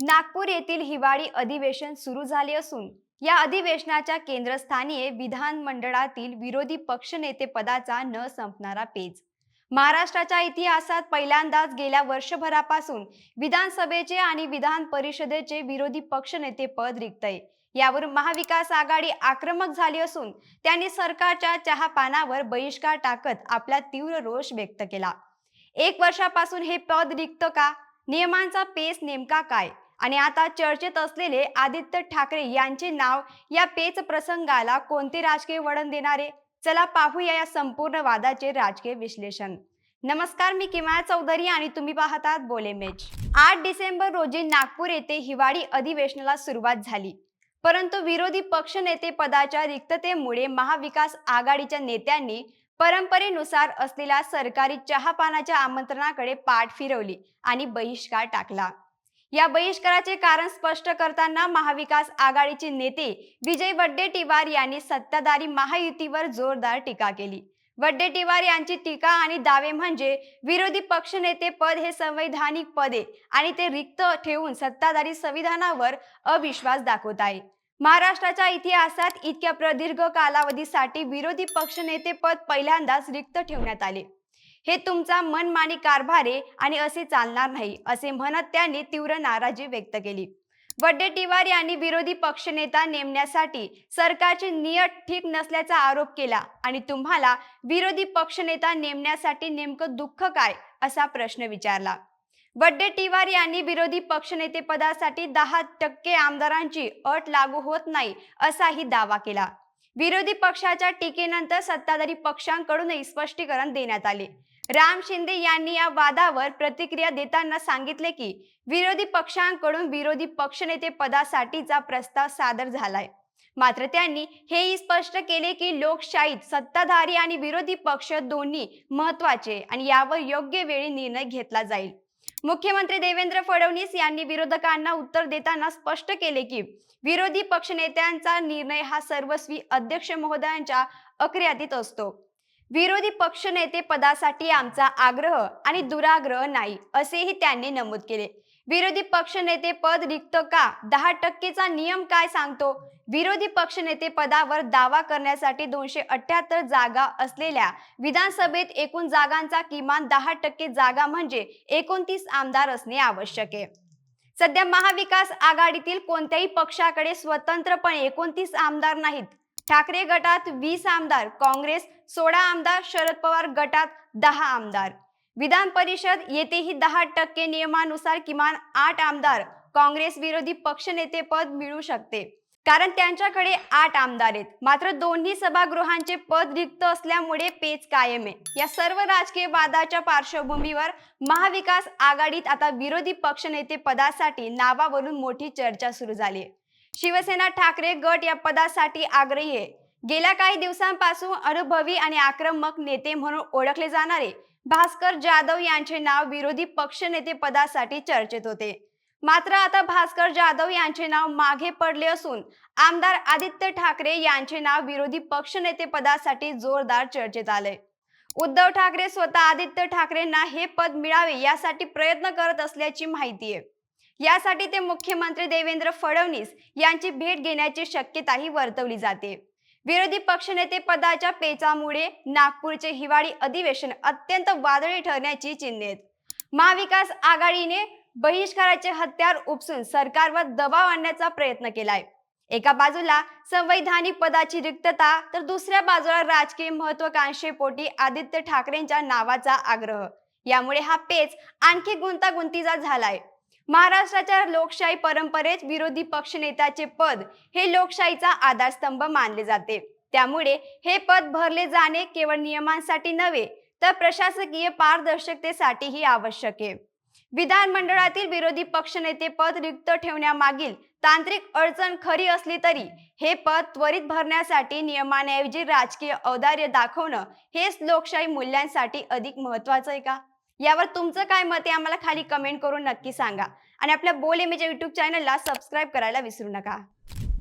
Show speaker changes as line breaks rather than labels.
नागपूर येथील हिवाळी अधिवेशन सुरू झाले असून या अधिवेशनाच्या केंद्रस्थानी विधानमंडळातील विरोधी पक्षनेते पदाचा न संपणारा पेच. महाराष्ट्राच्या इतिहासात पहिल्यांदाच गेल्या वर्षभरापासून विधानसभेचे आणि विधान परिषदेचे विरोधी पक्षनेते पद रिक्त आहे यावर महाविकास आघाडी आक्रमक झाली असून त्यांनी सरकारच्या चहापानावर बहिष्कार टाकत आपला तीव्र रोष व्यक्त केला. एक वर्षापासून हे पद रिक्त का? नियमांचा पेच नेमका काय? आणि आता चर्चेत असलेले आदित्य ठाकरे यांचे नाव या पेच प्रसंगाला कोणते राजकीय वळण देणारे? चला पाहूया या संपूर्ण वादाचे राजकीय विश्लेषण. नमस्कार मी किमाया चौधरी आणि तुम्ही पाहतात बोले मेच आठ डिसेंबर रोजी नागपूर येथे हिवाळी अधिवेशनाला सुरुवात झाली. परंतु विरोधी पक्षनेते पदाच्या रिक्ततेमुळे महाविकास आघाडीच्या नेत्यांनी परंपरेनुसार असलेल्या सरकारी चहापानाच्या आमंत्रणाकडे पाठ फिरवली आणि बहिष्कार टाकला. या बहिष्काराचे कारण स्पष्ट करताना महाविकास आघाडीचे नेते विजय वड्डेटीवार यांनी सत्ताधारी महायुतीवर जोरदार टीका केली. वड्डेटीवार यांची टीका आणि दावे म्हणजे विरोधी पक्षनेते पद हे संवैधानिक पदे आणि ते रिक्त ठेवून सत्ताधारी संविधानावर अविश्वास दाखवत आहे. महाराष्ट्राच्या इतिहासात इतक्या प्रदीर्घ कालावधीसाठी विरोधी पक्षनेते पद पहिल्यांदाच रिक्त ठेवण्यात आले. हे तुमचा मनमानी कारभार आहे आणि असे चालणार नाही असे म्हणत त्यांनी तीव्र नाराजी व्यक्त केली. वड्डेटीवार यांनी विरोधी पक्षनेता नेमण्यासाठी सरकारची नियत ठीक नसल्याचा आरोप केला आणि तुम्हाला विरोधी पक्षनेता नेमण्यासाठी नेमकं दुःख काय असा प्रश्न विचारला. वड्डेटीवार यांनी विरोधी पक्षनेते पदासाठी दहा टक्के आमदारांची अट लागू होत नाही असाही दावा केला. विरोधी पक्षाच्या टीकेनंतर सत्ताधारी पक्षांकडूनही स्पष्टीकरण देण्यात आले. राम शिंदे यांनी या वादावर प्रतिक्रिया देताना सांगितले की विरोधी पक्षांकडून विरोधी पक्षनेते पदासाठीचा प्रस्ताव सादर झालाय. मात्र त्यांनी हेही स्पष्ट केले की लोकशाहीत सत्ताधारी आणि विरोधी पक्ष दोन्ही महत्त्वाचे आणि यावर योग्य वेळी निर्णय घेतला जाईल. मुख्यमंत्री देवेंद्र फडणवीस यांनी विरोधकांना उत्तर देताना स्पष्ट केले की विरोधी पक्षनेत्यांचा निर्णय हा सर्वस्वी अध्यक्ष महोदयांच्या अखर्यातीत असतो. विरोधी पक्षनेते पदासाठी आमचा आग्रह आणि दुराग्रह नाही असेही त्यांनी नमूद केले. विरोधी पक्षनेते पद रिक्त का? दहा टक्केचा नियम काय सांगतो? विरोधी पक्षनेते पदावर दावा करण्यासाठी दोनशे अठ्याहत्तर जागा असलेल्या विधानसभेत एकूण जागांचा किमान दहा टक्के जागा म्हणजे एकोणतीस आमदार असणे आवश्यक आहे. सध्या महाविकास आघाडीतील कोणत्याही पक्षाकडे स्वतंत्रपणे एकोणतीस आमदार नाहीत. ठाकरे गटात वीस आमदार काँग्रेस सोळा आमदार शरद पवार गटात दहा आमदार. विधान परिषद येथेही दहा टक्के नियमानुसार किमान आठ आमदार काँग्रेस विरोधी पक्षनेते पद मिळू शकते. कारण त्यांच्याकडे आठ आमदार आहेत. मात्र दोन्ही सभागृहांचे पद रिक्त असल्यामुळे पेच कायम आहे. या सर्व राजकीय वादाच्या पार्श्वभूमीवर महाविकास आघाडीत आता विरोधी पक्षनेते पदासाठी नावावरून मोठी चर्चा सुरू झाली आहे. शिवसेना ठाकरे गट या पदासाठी आग्रही आहे. गेल्या काही दिवसांपासून अनुभवी आणि आक्रमक नेते म्हणून ओळखले जाणारे भास्कर जाधव यांचे नाव विरोधी पक्षनेते पदासाठी चर्चेत होते. मात्र आता भास्कर जाधव यांचे नाव मागे पडले असून आमदार आदित्य ठाकरे यांचे नाव विरोधी पक्षनेते पदासाठी जोरदार चर्चेत आले. उद्धव ठाकरे स्वतः आदित्य ठाकरेंना हे पद मिळावे यासाठी प्रयत्न करत असल्याची माहिती आहे. यासाठी ते मुख्यमंत्री देवेंद्र फडणवीस यांची भेट घेण्याची शक्यताही वर्तवली जाते. विरोधी पक्षनेते पदाच्या पेचामुळे नागपूरचे हिवाळी अधिवेशन अत्यंत वादळी ठरण्याची चिन्हे आहेत. महाविकास आघाडीने बहिष्काराचे हत्यार उपसून सरकारवर दबाव आणण्याचा प्रयत्न केलाय. एका बाजूला संवैधानिक पदाची रिक्तता तर दुसऱ्या बाजूला राजकीय महत्वाकांक्षेपोटी आदित्य ठाकरेंच्या नावाचा आग्रह. यामुळे हा पेच आणखी गुंतागुंतीचा झालाय. महाराष्ट्राच्या लोकशाही परंपरेत विरोधी पक्षनेत्याचे पद हे लोकशाहीचा आधारस्तंभ मानले जाते. त्यामुळे हे पद भरले जाणे केवळ नियमांसाठी नव्हे तर प्रशासकीय पारदर्शकतेसाठीही आवश्यक आहे. विधानमंडळातील विरोधी पक्षनेते पद रिक्त ठेवण्यामागील तांत्रिक अडचण खरी असली तरी हे पद त्वरित भरण्यासाठी नियमांऐवजी राजकीय औदार्य दाखवणं हेच लोकशाही मूल्यांसाठी अधिक महत्वाचं आहे का? यावर तुमचं काय मत आहे आम्हाला खाली कमेंट करून नक्की सांगा. आणि आपल्या बोल इमेज युट्यूब चॅनलला सबस्क्राईब करायला विसरू नका.